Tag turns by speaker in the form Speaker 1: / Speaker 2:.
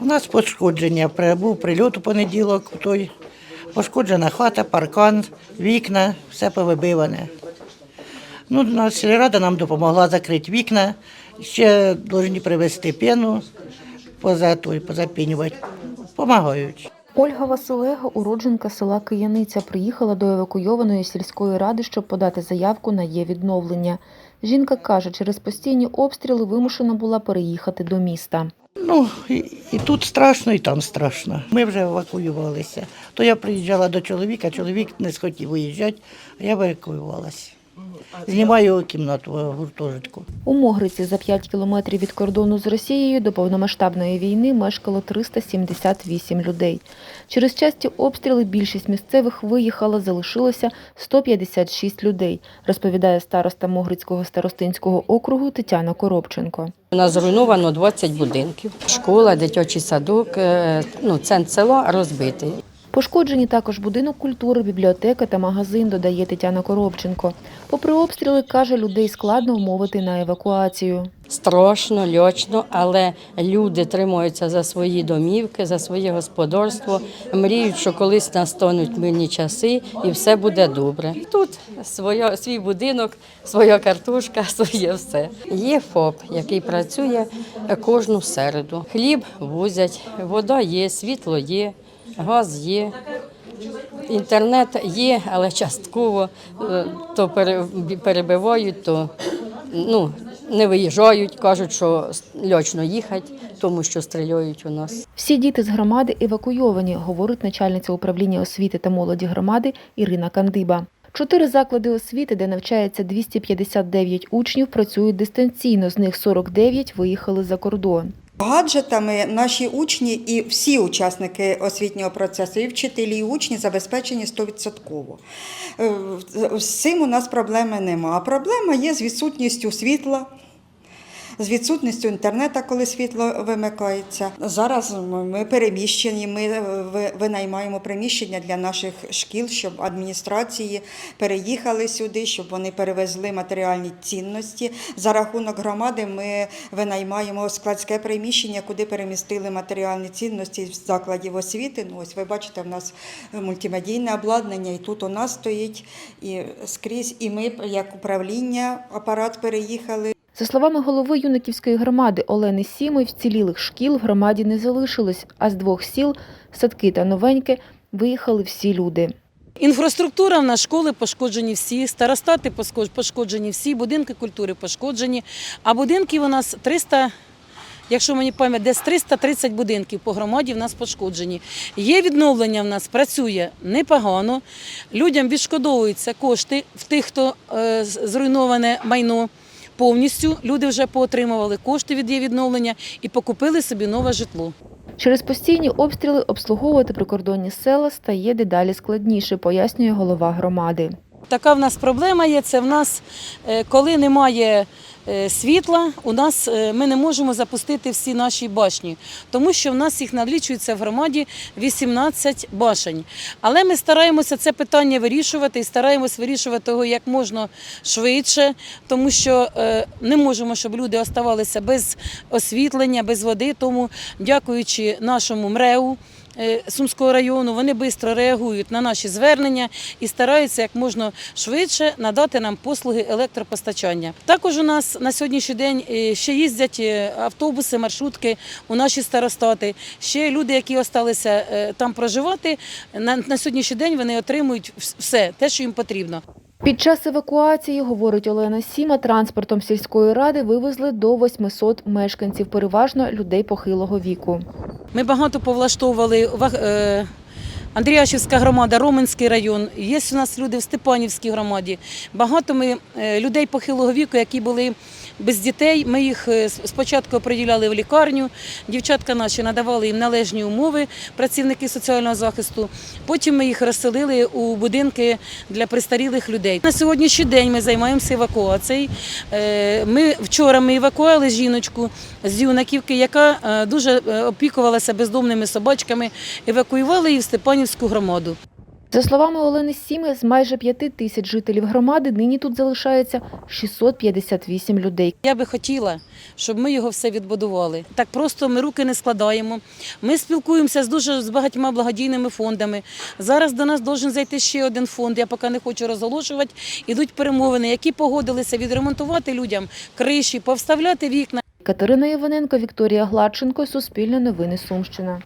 Speaker 1: У нас пошкодження. Був прильот у понеділок. Той. Пошкоджена хата, паркан, вікна, все повибиване. Ну, сільрада нам допомогла закрити вікна. Ще повинні привезти пену, поза той, позапінювати. Помагають.
Speaker 2: Ольга Василега, уродженка села Кияниця, приїхала до евакуйованої сільської ради, щоб подати заявку на є відновлення. Жінка каже, через постійні обстріли вимушена була переїхати до міста.
Speaker 1: Ну, і, і тут страшно, і там страшно. Ми вже евакуювалися. То я приїжджала до чоловіка, чоловік не схотів виїжджати, а я евакуювалася. Знімаю кімнату в гуртожитку.
Speaker 2: У Могриці за 5 кілометрів від кордону з Росією до повномасштабної війни мешкало 378 людей. Через часті обстріли більшість місцевих виїхала, залишилося 156 людей, розповідає староста Могрицького старостинського округу Тетяна Коробченко.
Speaker 3: У нас зруйновано 20 будинків. Школа, дитячий садок, е, ну, центр села розбитий.
Speaker 2: Пошкоджені також будинок культури, бібліотека та магазин, додає Тетяна Коробченко. Попри обстріли, каже, людей складно вмовити на евакуацію.
Speaker 3: Страшно, льочно, але люди тримаються за свої домівки, за своє господарство, мріють, що колись настануть мирні часи і все буде добре. Тут своя, свій будинок, своя картошка, своє все. Є ФОП, який працює кожну середу. Хліб возять, вода є, світло є, газ є. Інтернет є, але частково е, то перебивають, то ну, не виїжджають, кажуть, що льочно їхати, тому що стріляють у нас.
Speaker 2: Всі діти з громади евакуйовані, говорить начальниця управління освіти та молоді громади Ірина Кандиба. Чотири заклади освіти, де навчається 259 учнів, працюють дистанційно. З них 49 виїхали за кордон.
Speaker 4: Гаджетами наші учні і всі учасники освітнього процесу, і вчителі, і учні забезпечені 100%. Е, З цим у нас проблеми нема. А проблема є з відсутністю світла. З відсутністю інтернету, коли світло вимикається. Зараз ми переміщені, ми е, винаймаємо приміщення для наших шкіл, щоб адміністрації переїхали сюди, щоб вони перевезли матеріальні цінності. За рахунок громади ми винаймаємо складське приміщення, куди перемістили матеріальні цінності з закладів освіти. Ну, ось ви бачите, в нас мультимедійне обладнання, і тут у нас стоїть і скрізь. І ми, як управління, апарат переїхали.
Speaker 2: За словами голови юниківської громади Олени Сімой, вцілілих шкіл в громаді не залишилось, а з двох сіл Садки та Новеньке виїхали всі люди.
Speaker 5: Інфраструктура в нас школи пошкоджені всі, старостати пошкоджені всі, будинки культури пошкоджені. А будинків у нас 300, якщо мені пам'ять, десь 330 будинків по громаді в нас пошкоджені. Є відновлення в нас, працює непогано. Людям відшкодовуються кошти в тих, хто е, зруйноване майно. Повністю люди вже поотримували кошти від її відновлення і покупили собі нове житло.
Speaker 2: Через постійні обстріли обслуговувати прикордонні села стає дедалі складніше, пояснює голова громади.
Speaker 5: Така в нас проблема є. Це в нас, е, коли немає світла, у нас е, ми не можемо запустити всі наші башні, тому що в нас їх налічується в громаді 18 башень. Але ми стараємося це питання вирішувати і стараємось вирішувати його як можна швидше, тому що е, не можемо, щоб люди оставалися без освітлення, без води. Тому, дякуючи нашому МРЕУ. е, Сумського району вони швидко реагують на наші звернення і стараються як можна швидше надати нам послуги електропостачання. Також у нас на сьогоднішній день е, ще їздять е, автобуси, маршрутки у наші старостати. Ще люди, які залишилися е, там проживати, на, на сьогоднішній день вони отримують все те, що їм потрібно.
Speaker 2: Під час евакуації, говорить Олена Сіма, транспортом сільської ради вивезли до 800 мешканців, переважно людей похилого віку.
Speaker 5: Ми багато повлаштовували Андріашівська громада, Роменський район. Є у нас люди в Степанівській громаді. Багато ми е, людей похилого віку, які були без дітей. Ми їх е, спочатку оприділяли в лікарню. Дівчатка наші надавали їм належні умови, працівники соціального захисту. Потім ми їх розселили у будинки для престарілих людей. На сьогоднішній день ми займаємося евакуацією. Е, Ми вчора ми евакуювали жіночку з юнаківки, яка дуже опікувалася бездомними собачками. Евакуювали її в Степанівську громаду.
Speaker 2: За словами Олени Сіми, з майже п'яти тисяч жителів громади нині тут залишається 658 людей.
Speaker 5: Я би хотіла, щоб ми його все відбудували. Так просто ми руки не складаємо. Ми спілкуємося з дуже з багатьма благодійними фондами. Зараз до нас должен зайти ще один фонд. Я поки не хочу розголошувати. Ідуть перемовини, які погодилися відремонтувати людям криші, повставляти вікна.
Speaker 2: Катерина Іваненко, Вікторія Гладченко, Суспільне новини Сумщина.